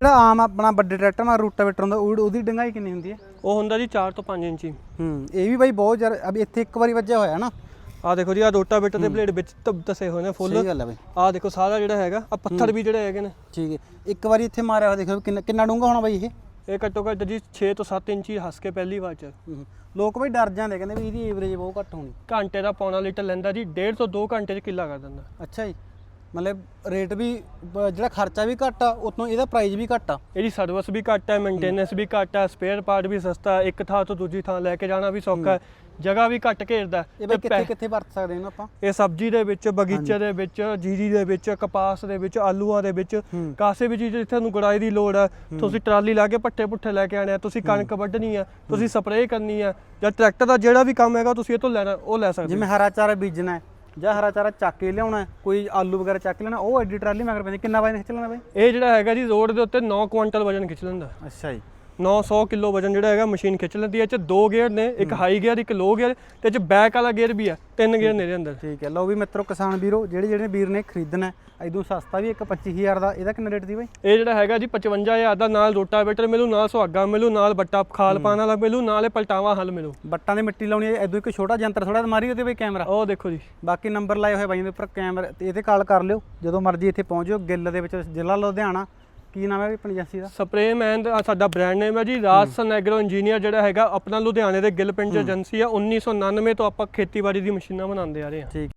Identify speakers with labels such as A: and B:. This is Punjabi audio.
A: ਜਿਹੜਾ ਆਮ ਆਪਣਾ ਵੱਡੇ ਟਰੈਕਟਰ ਨਾਲ ਰੂਟਾਵੇਟਰ ਹੁੰਦਾ ਉਹ- ਉਹਦੀ ਡੰਗਾਈ ਕਿੰਨੀ ਹੁੰਦੀ ਹੈ?
B: ਉਹ ਹੁੰਦਾ ਜੀ 4 ਤੋਂ 5 ਇੰਚੀ।
A: ਹੂੰ ਇਹ ਵੀ ਬਾਈ ਬਹੁਤ ਜ਼ਿਆਦਾ ਅਬ ਇੱਥੇ ਇੱਕ ਵਾਰੀ ਵੱਜਿਆ ਹੋਇਆ ਨਾ।
B: ਆ ਦੇਖੋ ਜੀ ਆ ਰੋਟਾਵੇਟਰ ਦੇ ਬਲੇਡ ਵਿੱਚ ਧੱਬ ਤਸੇ ਹੋਏ ਨੇ ਫੁੱਲ।
A: ਸਹੀ ਗੱਲ ਹੈ ਬਾਈ।
B: ਆ ਦੇਖੋ ਸਾਰਾ ਜਿਹੜਾ ਹੈਗਾ ਆ ਪੱਥਰ ਵੀ ਜਿਹੜੇ ਹੈਗੇ ਨੇ।
A: ਠੀਕ ਹੈ। ਇੱਕ ਵਾਰੀ ਇੱਥੇ ਮਾਰਿਆ ਹੋਇਆ ਦੇਖੋ ਕਿੰਨਾ ਕਿੰਨਾ ਡੂੰਘਾ ਹੋਣਾ ਬਾਈ ਇਹ?
B: ਇਹ ਘੱਟੋ ਘੱਟ ਜੀ 6 ਤੋਂ 7 ਇੰਚੀ ਹੱਸ ਕੇ ਪਹਿਲੀ ਵਾਰ ਚ।
A: ਲੋਕ ਬਾਈ ਡਰ ਜਾਂਦੇ ਕਹਿੰਦੇ ਵੀ ਇਹਦੀ ਐਵਰੇਜ ਬਹੁਤ ਘੱਟ ਹੋਣੀ।
B: ਘੰਟੇ ਦਾ ਪੌਣਾ ਲੀਟਰ ਲੈਂਦਾ ਜੀ 1.5 ਤੋਂ 2 ਘੰਟੇ ਚ ਕਿੱਲਾ ਕਰ ਦਿੰਦਾ।
A: ਅੱਛਾ ਜੀ। ਮਤਲਬ ਰੇਟ ਵੀ ਬ- ਜਿਹੜਾ ਖਰਚਾ ਵੀ ਘੱਟ ਆ ਉਤੋਂ ਇਹਦਾ ਪ੍ਰਾਈਸ ਵੀ ਘੱਟ ਆ।
B: ਇਹਦੀ ਸਰਵਿਸ ਵੀ ਘੱਟ ਹੈ ਮੇਨਟੇਨੈਂਸ ਵੀ ਘੱਟ ਹੈ ਸਪੇਅਰ ਪਾਰਟ ਵੀ ਸਸਤਾ ਹੈ, ਇੱਕ ਥਾਂ ਤੋਂ ਦੂਜੀ ਥਾਂ ਲੈ ਕੇ ਜਾਣਾ ਵੀ ਸੌਖਾ ਹੈ ਜਗ੍ਹਾ ਵੀ ਘੱਟ ਘੇਰਦਾ ਹੈ।
A: ਇਹ ਬਾਈ
B: ਤੇ
A: ਕਿੱਥੇ
B: ਪੈ-
A: ਕਿੱਥੇ ਵਰਤ ਸਕਦੇ ਇਹਨੂੰ ਆਪਾਂ?
B: ਇਹ ਸਬਜ਼ੀ ਦੇ ਵਿੱਚ ਬਗੀਚੇ ਦੇ ਵਿੱਚ ਜੀਰੀ ਦੇ ਵਿੱਚ ਕਪਾਸ ਦੇ ਵਿੱਚ ਆਲੂਆਂ ਦੇ ਵਿੱਚ
A: ਹੂੰ।
B: ਕਾਸੇ ਵੀ ਚੀਜ਼ ਜਿੱਥੇ ਤੁਹਾਨੂੰ ਗੁੜਾਈ ਦੀ ਲੋੜ ਹੈ। ਤੁਸੀਂ ਟਰਾਲੀ ਲਾ ਕੇ ਪੱਠੇ ਪੁੱਠੇ ਲੈ ਕੇ ਆਣੇ ਆ ਤੁਸੀਂ ਕਣਕ ਵੱਢਣੀ ਆ ਤੁਸੀਂ ਸਪਰੇਅ ਕਰਨੀ ਆ ਜਾਂ ਟਰੈਕਟਰ ਦਾ ਜਿਹੜਾ ਵੀ ਕੰਮ ਹੈਗਾ ਤੁਸੀਂ ਇਹ ਤੋਂ ਲੈਣਾ ਉਹ ਲੈ ਸਕਦੇ ਹੋ।
A: ਜਿਵੇਂ ਹਰਾ ਚਾਰਾ ਬੀਜਣਾ ਹੈ। ਜਾਂ ਹਰਾ ਚਾਰਾ ਚੱਕ ਕੇ ਲਿਆਉਣਾ ਕੋਈ ਆਲੂ ਵਗੈਰਾ ਚੱਕ ਲੈਣਾ ਉਹ ਐਡੀ ਟਰਾਲੀ ਮਗਰ ਪੈਂਦੀ ਕਿੰਨਾ ਵਜਨ ਖਿੱਚ ਲੈਣਾ ਬਾਈ।
B: ਇਹ ਜਿਹੜਾ ਹੈਗਾ ਜੀ ਰੋਡ ਦੇ ਉੱਤੇ 9 ਕੁਇੰਟਲ ਵਜਨ ਖਿੱਚ ਲੈਂਦਾ।
A: ਅੱਛਾ ਜੀ।
B: 900 ਕਿਲੋ ਵਜਨ ਜਿਹੜਾ ਹੈਗਾ ਮਸ਼ੀਨ ਖਿੱਚ ਲੈਂਦੀ ਹੈ ਇਹ ਚ ਦੋ ਗੇਅਰ ਨੇ ਇੱਕ ਹਾਈ ਗੇਅਰ ਇੱਕ ਲੋ ਗੇਅਰ ਤੇ ਇਹ ਚ ਬੈਕ ਵਾਲਾ ਗੇਅਰ ਵੀ ਹੈ ਤਿੰਨ ਗੇਅਰ ਨੇ ਇਹਦੇ ਅੰਦਰ।
A: ਠੀਕ ਹੈ। ਲਓ ਵੀ ਮਿੱਤਰੋ ਕਿਸਾਨ ਵੀਰੋ ਜਿਹੜੇ ਜਿਹੜੇ ਵੀਰ ਨੇ ਖਰੀਦਣਾ ਹੈ ਇਦੋਂ ਸਸਤਾ ਵੀ ਇੱਕ 25000 ਦਾ ਇਹਦਾ ਕਿੰਨਾ ਰੇਟ ਦੀ ਬਾਈ?
B: ਇਹ ਜਿਹੜਾ ਹੈਗਾ ਜੀ 55000 ਦਾ ਨਾਲ ਰੋਟਾਵੇਟਰ ਮਿਲੂ ਨਾਲ ਸੁਹਾਗਾ ਮਿਲੂ ਨਾਲ ਬੱਟਾ ਖਾਲ ਪਾਣ ਵਾਲਾ ਮਿਲੂ ਨਾਲ ਇਹ ਪਲਟਾਵਾ ਹਲ ਮਿਲੂ।
A: ਬੱਟਾਂ ਦੀ ਮਿੱਟੀ ਲਾਉਣੀ ਹੈ ਇਦੋਂ ਇੱਕ ਛੋਟਾ ਯੰਤਰ ਥੋੜਾ ਮਾਰੀ ਉਹਦੇ ਬਾਈ ਕੈਮਰਾ।
B: ਉਹ ਦੇਖੋ ਜੀ।
A: ਬਾਕੀ ਨੰਬਰ ਲਾਏ ਹੋਏ ਬਾਈ ਦੇ ਉੱਪਰ ਕੈਮਰਾ ਤੇ ਇਹਤੇ ਕਾਲ ਕਰ ਲਿਓ ਜਦੋਂ ਮਰਜ਼ੀ ਇੱਥੇ ਪਹੁੰਚ ਜਾਓ ਗਿੱਲ ਦੇ ਵਿੱਚ ਜ਼ਿਲ੍ਹਾ ਲੁਧਿਆਣਾ ਕੀ ਨਾਮ ਹੈ ਆਪਣੀ ਏਜੰਸੀ ਦਾ?
B: ਸਪਰੇ ਮੈਨ ਦਾ ਸਾਡਾ ਬ੍ਰਾਂਡ ਨੇਮ ਹੈ ਜੀ ਰਾਜਸਨ ਐਗਰੋ ਇੰਜੀਨੀਅਰ ਜਿਹੜਾ ਹੈਗਾ ਆਪਣਾ ਲੁਧਿਆਣੇ ਦੇ ਗਿੱਲ ਪਿੰਡ ਏਜੰਸੀ ਆ 1999 ਤੋਂ ਆਪਾਂ ਖੇਤੀਬਾੜੀ ਦੀ ਮਸ਼ੀਨਾਂ ਬਣਾਉਂਦੇ ਆ ਰਹੇ ਹਾਂ।